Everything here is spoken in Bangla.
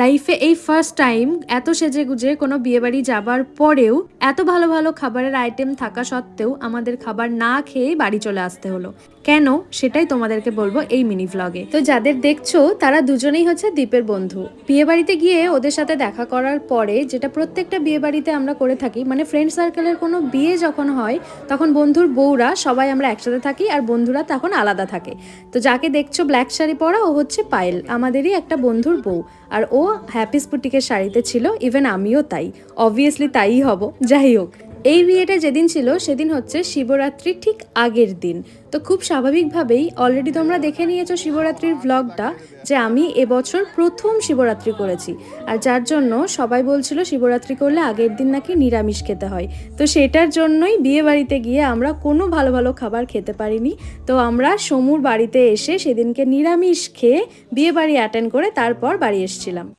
লাইফে এই ফার্স্ট টাইম এত সেজে গুজে কোনো বিয়েবাড়ি যাবার পরেও এত ভালো ভালো খাবারের আইটেম থাকা সত্ত্বেও আমাদের খাবার না খেয়েই বাড়ি চলে আসতে হলো। কেন? সেটাই তোমাদেরকে বলব এই মিনি ভ্লগে তো যাদের দেখছ, তারা দুজনেই হচ্ছে দ্বীপের বন্ধু। বিয়েবাড়িতে গিয়ে ওদের সাথে দেখা করার পরে যেটা প্রত্যেকটা বিয়েবাড়িতে আমরা করে থাকি মানে ফ্রেন্ড সার্কেলের কোনো বিয়ে যখন হয়, তখন বন্ধুর বউরা সবাই আমরা একসাথে থাকি আর বন্ধুরা তখন আলাদা থাকে। তো যাকে দেখছ ব্ল্যাক শাড়ি পরা, ও হচ্ছে পায়েল, আমাদেরই একটা বন্ধুর বউ। আর ও হ্যাপি স্পুটিকের শাড়িতে ছিল ইভেন আমিও তাই অবভিয়াসলি তাই হব। যাই হোক, এই বিয়েটা যেদিন ছিল, সেদিন হচ্ছে শিবরাত্রির ঠিক আগের দিন। তো খুব স্বাভাবিকভাবেই অলরেডি তোমরা দেখে নিয়েছো শিবরাত্রির ভ্লগটা যে আমি এবছর প্রথম শিবরাত্রি করেছি। আর যার জন্য সবাই বলছিল শিবরাত্রি করলে আগের দিন নাকি নিরামিষ খেতে হয়। তো সেটার জন্যই বিয়ে বাড়িতে গিয়ে আমরা কোনো ভালো ভালো খাবার খেতে পারিনি। তো আমরা সমুর বাড়িতে এসে সেদিনকে নিরামিষ খেয়ে বিয়ে বাড়ি অ্যাটেন্ড করে তারপর বাড়ি এসেছিলাম।